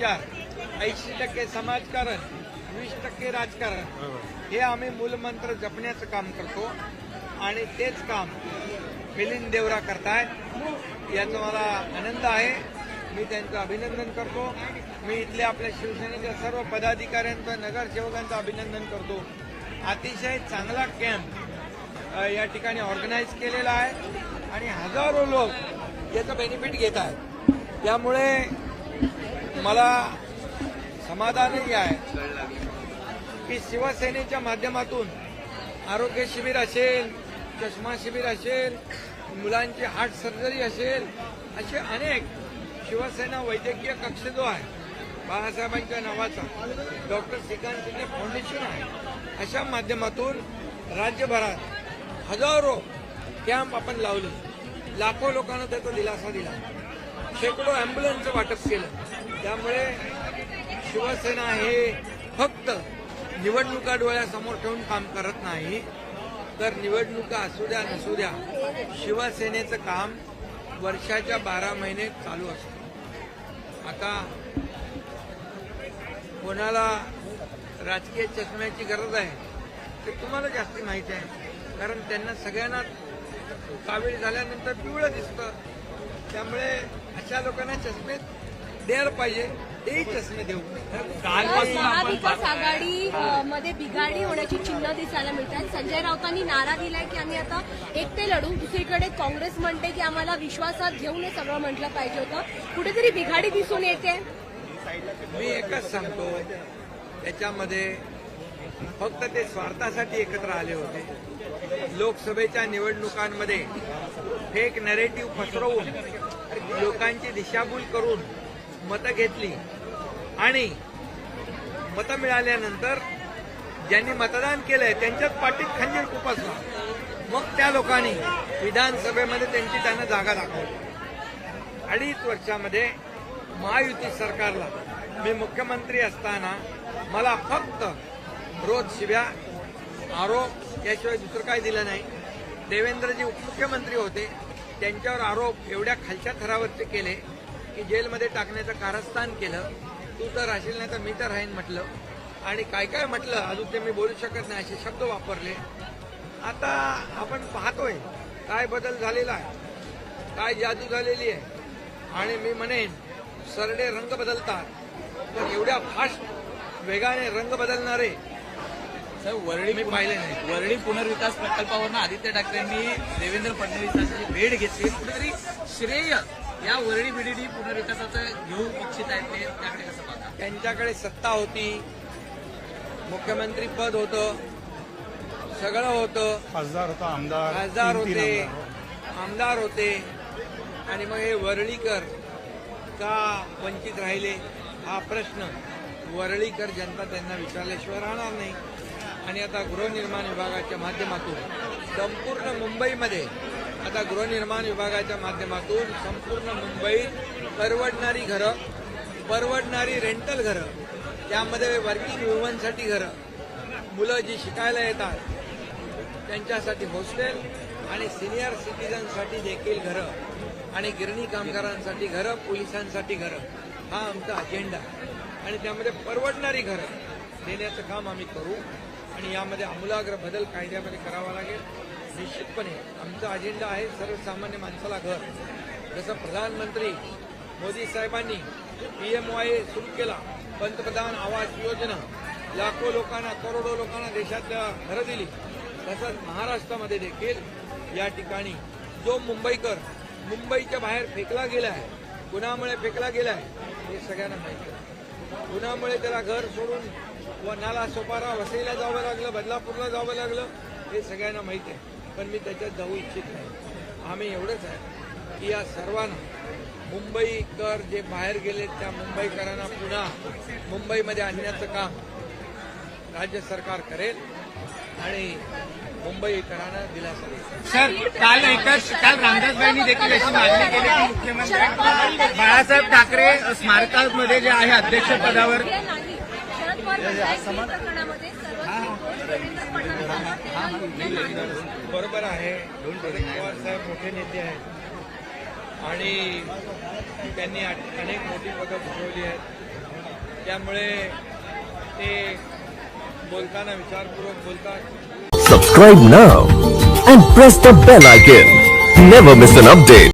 विचार. ऐंशी टक्के समाजकारण वीस टक्के राजकारण. हे आम्ही मूलमंत्र जपण्याचं काम करतो आणि तेच काम मिलिंद देवरा करतायत याचा मला आनंद आहे. मी त्यांचं अभिनंदन करतो. मी इथल्या आपल्या शिवसेनेच्या सर्व पदाधिकाऱ्यांचं नगरसेवकांचं अभिनंदन करतो. अतिशय चांगला कॅम्प या ठिकाणी ऑर्गनाईज केलेला आहे. आणि हजारो लोक याचं बेनिफिट घेत आहेत. त्यामुळे मला समाधानही आहे की शिवसेनेच्या माध्यमातून आरोग्य शिबिर असेल चष्मा शिबिर असेल मुलांची हार्ट सर्जरी असेल असे अनेक शिवसेना वैद्यकीय कक्ष जो आहे बाळासाहेबांच्या नावाचा डॉक्टर श्रीकांत शिंदे फाउंडेशन आहे. अशा माध्यमातून राज्यभरात हजारो कॅम्प आपण लावले. लाखो लोकांना त्याचा दिलासा दिला. शेकडो अँब्युलन्सचं वाटप केलं. त्यामुळे शिवसेना हे फक्त निवडणुका डोळ्यासमोर ठेवून काम करत नाही. तर निवडणुका असू द्या नसू द्या शिवसेनेचं काम वर्षाच्या बारा महिने चालू असतं. आता कोणाला राजकीय चष्म्याची गरज आहे ते तुम्हाला जास्ती माहिती आहे. कारण त्यांना सगळ्यांना कावीळ झाल्यानंतर पिवळं दिसतं. त्यामुळे अशा लोकांना चष्मे द्यायला पाहिजे तेही चष्मे देऊ. महाविकास आघाडी मध्ये बिघाडी होण्याची चिन्ह दिसायला मिळतात. संजय राऊतांनी नारा दिलाय की आम्ही आता एकटे लढू. दुसरीकडे काँग्रेस म्हणते की आम्हाला विश्वासात घेऊन हे सगळं म्हटलं पाहिजे होतं. कुठेतरी बिघाडी दिसून येते. मी एकच सांगतो त्याच्यामध्ये फक्त ते स्वार्थासाठी एकत्र आले होते. लोकसभेच्या निवडणुकांमध्ये फेक नरेटिव्ह पसरवून लोकांची दिशाभूल करून मतं घेतली आणि मतं मिळाल्यानंतर ज्यांनी मतदान केलंय त्यांच्याच पाठीत खंजीर खुपासला मग त्या लोकांनी विधानसभेमध्ये त्यांची त्यांना जागा दाखवली. अडीच वर्षामध्ये महायुती सरकारला मी मुख्यमंत्री असताना मला फक्त रोज शिव्या आरोप याशिवाय दुसरं काही दिलं नाही. देवेंद्रजी उपमुख्यमंत्री होते. त्यांच्यावर आरोप एवढ्या खालच्या थरावरचे केले की जेलमध्ये टाकण्याचं कारस्थान केलं. तू तर राहशील नाही तर मी तर राहीन म्हटलं. आणि काय काय म्हटलं अजून ते मी बोलू शकत नाही असे शब्द वापरले. आता आपण पाहतोय काय बदल झालेला आहे. काय जादू झालेली आहे. आणि मी म्हणेन सरडे रंग बदलतात. पण एवढ्या फास्ट वेगाने रंग बदलणारे सर वरळी मी पाहिले नाही. वरळी पुनर्विकास प्रकल्पावरनं आदित्य ठाकरेंनी देवेंद्र फडणवीसांची भेट घेतली. कुठेतरी श्रेय या वरळी बीडीडी पुनर्विकासाचं घेऊ इच्छित आहेत ते त्याकडे कसं पाहता? त्यांच्याकडे सत्ता होती. मुख्यमंत्री पद होतं. सगळं होतं. खासदार होता आमदार खासदार होते. आमदार. आमदार होते. आणि मग हे वरळीकर का वंचित राहिले? हा प्रश्न. वरळीकर जनता त्यांना विचारल्याशिवाय राहणार नाही. आणि आता गृहनिर्माण विभागाच्या माध्यमातून संपूर्ण मुंबईमध्ये आता गृहनिर्माण विभागाच्या माध्यमातून संपूर्ण मुंबईत परवडणारी घरं परवडणारी रेंटल घरं त्यामध्ये वर्किंग वुमनसाठी घरं मुलं जी शिकायला येतात त्यांच्यासाठी हॉस्टेल आणि सिनियर सिटीजनसाठी देखील घरं आणि गिरणी कामगारांसाठी घरं पोलिसांसाठी घरं हा आमचा अजेंडा आणि त्यामध्ये परवडणारी घरं देण्याचं काम आम्ही करू. आणि यामध्ये आमूलाग्र बदल कायद्यामध्ये करावा लागेल. निश्चितपणे आमचा अजेंडा आहे सर्वसामान्य माणसाला घर. जसं प्रधानमंत्री मोदी साहेबांनी पी एम वाय सुरू केला. पंतप्रधान आवास योजना. लाखो लोकांना करोडो लोकांना देशातल्या घरं दिली. तसंच महाराष्ट्रामध्ये देखील या ठिकाणी जो मुंबईकर मुंबईच्या बाहेर फेकला गेला आहे कुणामुळे फेकला गेला आहे हे सगळ्यांना माहिती आहे. कुणामुळे त्याला घर सोडून व नाला सोपारा वसईला जावं लागलं बदलापूरला जावं लागलं हे सगळ्यांना माहीत आहे. पण मी त्याच्यात जाऊ इच्छित नाही. आम्ही एवढंच आहे की या सर्वांना मुंबईकर जे बाहेर गेले त्या मुंबईकरांना पुन्हा मुंबईमध्ये आणण्याचं काम राज्य सरकार करेल आणि मुंबईकरांना दिलासा सर काल एकच काल रामदासबाईंनी देखील अशी मागणी केली की मुख्यमंत्री बाळासाहेब ठाकरे स्मारकामध्ये जे आहे अध्यक्षपदावर बरोबर आहे. शरद पवार साहेब मोठे नेते आहेत. आणि त्यांनी अनेक मोठी पदं भूषवली आहेत. त्यामुळे ते बोलताना विचारपूर्वक बोलतात. Subscribe now and press the bell icon. Never miss an update.